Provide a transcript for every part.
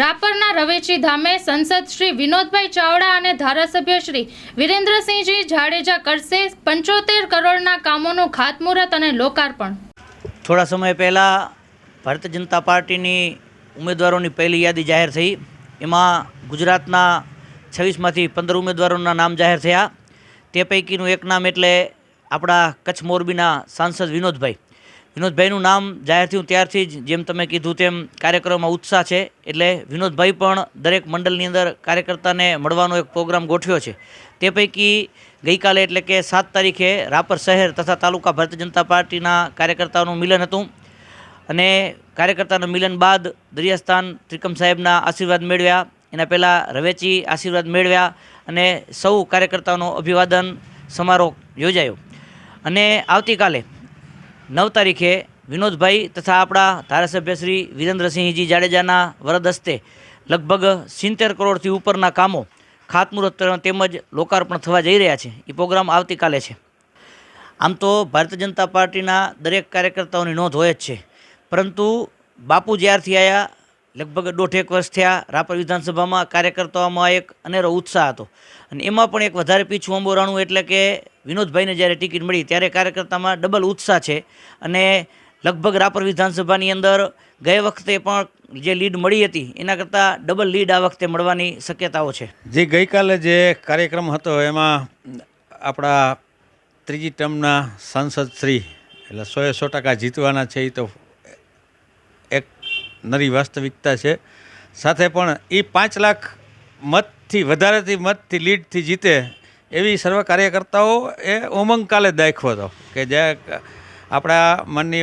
રાપરના રવેચી ધામે સંસદ શ્રી વિનોદભાઈ ચાવડા અને ધારાસભ્ય શ્રી વિરેન્દ્રસિંહજી જાડેજા કરશે પંચોતેર કરોડના કામોનું ખાતમુહૂર્ત અને લોકાર્પણ. થોડા સમય પહેલાં ભારતીય જનતા પાર્ટીની ઉમેદવારોની પહેલી યાદી જાહેર થઈ. એમાં ગુજરાતના છવ્વીસમાંથી પંદર ઉમેદવારોના નામ જાહેર થયા. તે પૈકીનું એક નામ એટલે આપણા કચ્છ મોરબીના સાંસદ વિનોદભાઈ. વિનોદભાઈનું નામ જાહેર થયું ત્યારથી જ, જેમ તમે કીધું તેમ કાર્યક્રમમાં ઉત્સાહ છે, એટલે વિનોદભાઈ પણ દરેક મંડળની અંદર કાર્યકર્તાને મળવાનો એક પ્રોગ્રામ ગોઠવ્યો છે. તે પૈકી ગઈકાલે એટલે કે સાત તારીખે રાપર શહેર તથા તાલુકા ભારતીય જનતા પાર્ટીના કાર્યકર્તાઓનું મિલન હતું. અને કાર્યકર્તાનું મિલન બાદ દરિયાસ્થાન ત્રિકમ સાહેબના આશીર્વાદ મેળવ્યા. એના પહેલાં રવેચી આશીર્વાદ મેળવ્યા અને સૌ કાર્યકર્તાઓનો અભિવાદન સમારોહ યોજાયો. અને આવતીકાલે નવ તારીખે વિનોદભાઈ તથા આપણા ધારાસભ્ય શ્રી વિરેન્દ્રસિંહજી જાડેજાના વરદ હસ્તે લગભગ સિત્તેર કરોડથી ઉપરના કામો ખાતમુહૂર્ત તેમજ લોકાર્પણ થવા જઈ રહ્યા છે. એ પ્રોગ્રામ આવતીકાલે છે. આમ તો ભારતીય જનતા પાર્ટીના દરેક કાર્યકર્તાઓની નોંધ હોય જ છે. પરંતુ બાપુ જ્યારથી આવ્યા લગભગ દોઢેક વર્ષ થયા રાપર વિધાનસભામાં કાર્યકર્તાઓમાં એક અનેરો ઉત્સાહ હતો. અને એમાં પણ એક વધારે પીછું અંબોરાણું એટલે કે વિનોદભાઈને જ્યારે ટિકિટ મળી ત્યારે કાર્યકર્તામાં ડબલ ઉત્સાહ છે. અને લગભગ રાપર વિધાનસભાની અંદર ગયે વખતે પણ જે લીડ મળી હતી, એના કરતાં ડબલ લીડ આ વખતે મળવાની શક્યતાઓ છે. જે ગઈકાલે જે કાર્યક્રમ હતો, એમાં આપણા ત્રીજી ટર્મના સાંસદ શ્રી એટલે સોએ સો ટકા જીતવાના છે એ તો નરી વાસ્તવિકતા છે. સાથે પણ એ પાંચ લાખ મતથી, વધારેથી મતથી લીડથી જીતે એવી સર્વ કાર્યકર્તાઓ એ ઉમંગ કાલે દાખવો હતો. કે જે આપણા માનની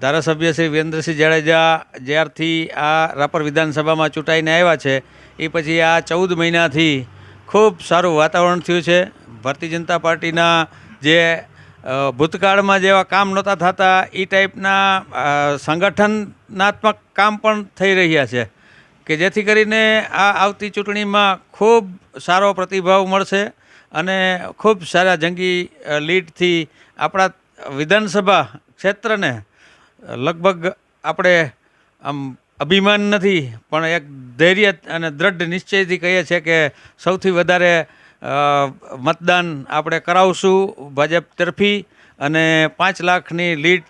ધારાસભ્ય શ્રી વિરેન્દ્રસિંહ જાડેજા જ્યારથી આ રાપર વિધાનસભામાં ચૂંટાઈને આવ્યા છે એ પછી આ ચૌદ મહિનાથી ખૂબ સારું વાતાવરણ થયું છે. ભારતીય જનતા પાર્ટીના જે ભૂતકાળમાં જેવા કામ નહોતા થતા એ ટાઈપના સંગઠનાત્મક કામ પણ થઈ રહ્યા છે કે જેથી કરીને આ આવતી ચૂંટણીમાં ખૂબ સારો પ્રતિભાવ મળશે અને ખૂબ સારા જંગી લીડથી આપણા વિધાનસભા ક્ષેત્રને લગભગ આપણે આમ અભિમાન નથી, પણ એક ધૈર્ય અને દ્રઢ નિશ્ચયથી કહીએ છીએ કે સૌથી વધારે મતદાન આપણે કરાવશું ભાજપ તરફી અને પાંચ લાખની લીડ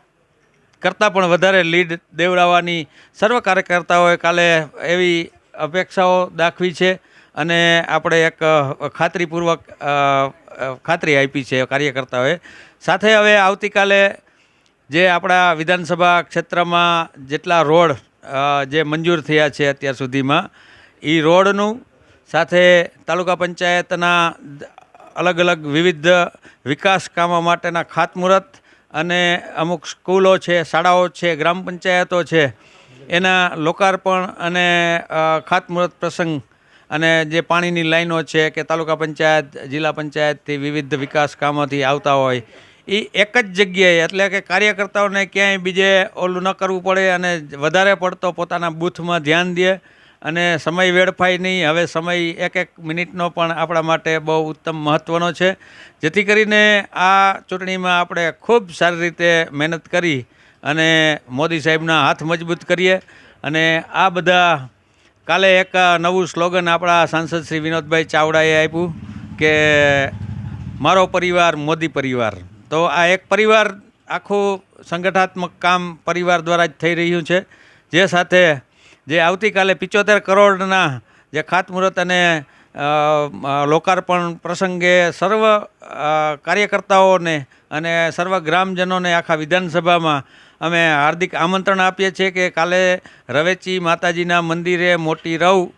કરતાં પણ વધારે લીડ દેવડાવવાની સર્વ કાર્યકર્તાઓએ કાલે એવી અપેક્ષાઓ દાખવી છે અને આપણે એક ખાતરીપૂર્વક ખાતરી આપી છે કાર્યકર્તાઓએ. સાથે હવે આવતીકાલે જે આપણા વિધાનસભા ક્ષેત્રમાં જેટલા રોડ જે મંજૂર થયા છે અત્યાર સુધીમાં એ રોડનું સાથે તાલુકા પંચાયતના અલગ અલગ વિવિધ વિકાસ કામો માટેના ખાતમુહૂર્ત અને અમુક સ્કૂલો છે, શાળાઓ છે, ગ્રામ પંચાયતો છે, એના લોકાર્પણ અને ખાતમુહૂર્ત પ્રસંગ અને જે પાણીની લાઈનો છે કે તાલુકા પંચાયત, જિલ્લા પંચાયતથી વિવિધ વિકાસ કામોથી આવતા હોય એ એક જ જગ્યાએ એટલે કે કાર્યકર્તાઓને ક્યાંય બીજે ઓલું ન કરવું પડે અને વધારે પડતો પોતાના બૂથમાં ધ્યાન દે અને સમય વેડફાય નહીં, હવે સમય એક એક મિનિટનો પણ આપણા માટે બહુ ઉત્તમ મહત્ત્વનો છે. જેથી કરીને આ ચૂંટણીમાં આપણે ખૂબ સારી રીતે મહેનત કરી અને મોદી સાહેબના હાથ મજબૂત કરીએ. અને આ બધા કાલે એક નવું સ્લોગન આપણા સાંસદ શ્રી વિનોદભાઈ ચાવડાએ આપ્યું કે મારો પરિવાર, મોદી પરિવાર. તો આ એક પરિવાર આખું સંગઠનાત્મક કામ પરિવાર દ્વારા જ થઈ રહ્યું છે. જે સાથે જે આવતીકાલે પિચોતેર કરોડના જે ખાતમુહૂર્ત અને લોકાર્પણ પ્રસંગે સર્વ કાર્યકર્તાઓને અને સર્વ ગ્રામજનોને આખા વિધાનસભામાં અમે હાર્દિક આમંત્રણ આપીએ છીએ કે કાલે રવેચી માતાજીના મંદિરે મોટી રવ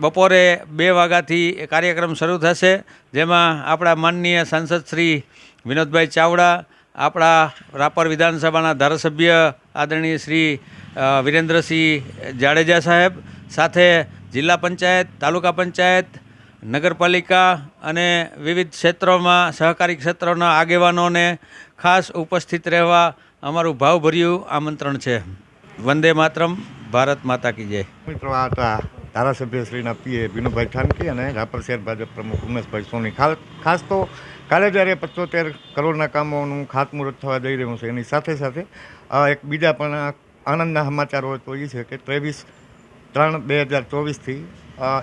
બપોરે બે વાગ્યાથી કાર્યક્રમ શરૂ થશે. જેમાં આપણા માનનીય સાંસદ શ્રી વિનોદભાઈ ચાવડા, આપણા રાપર વિધાનસભાના ધારાસભ્ય આદરણીય શ્રી વિરેન્દ્રસિંહ જાડેજા સાહેબ, સાથે જિલ્લા પંચાયત, તાલુકા પંચાયત, નગરપાલિકા અને વિવિધ ક્ષેત્રોમાં, સહકારી ક્ષેત્રોના આગેવાનોને ખાસ ઉપસ્થિત રહેવા અમારું ભાવભર્યું આમંત્રણ છે. વંદે માતરમ, ભારત માતા કી જય. મિત્રો, આ હતા ધારાસભ્ય શ્રીના પીએ વિનુભાઈ ઠાનકી અને રાપર શહેર ભાજપ પ્રમુખ ઉમેશભાઈ સોની ખાસ તો કાલે જ્યારે પચોતેર કરોડના કામોનું ખાતમુહૂર્ત થવા જઈ રહ્યું છે. એની સાથે સાથે એક બીજા પણ આનંદના સમાચારો તો એ છે કે ત્રેવીસ ત્રણ બે હજાર ચોવીસથી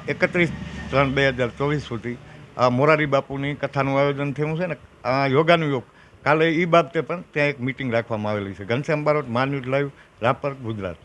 એકત્રીસ ત્રણ બે હજાર ચોવીસ સુધી મોરારી બાપુની કથાનું આયોજન થયું છે ને યોગાનું યોગ કાલે એ બાબતે પણ ત્યાં એક મિટિંગ રાખવામાં આવેલી છે. ઘનશ્યામ બારોટ, માન્યુટ લાઈવ, રાપર, ગુજરાત.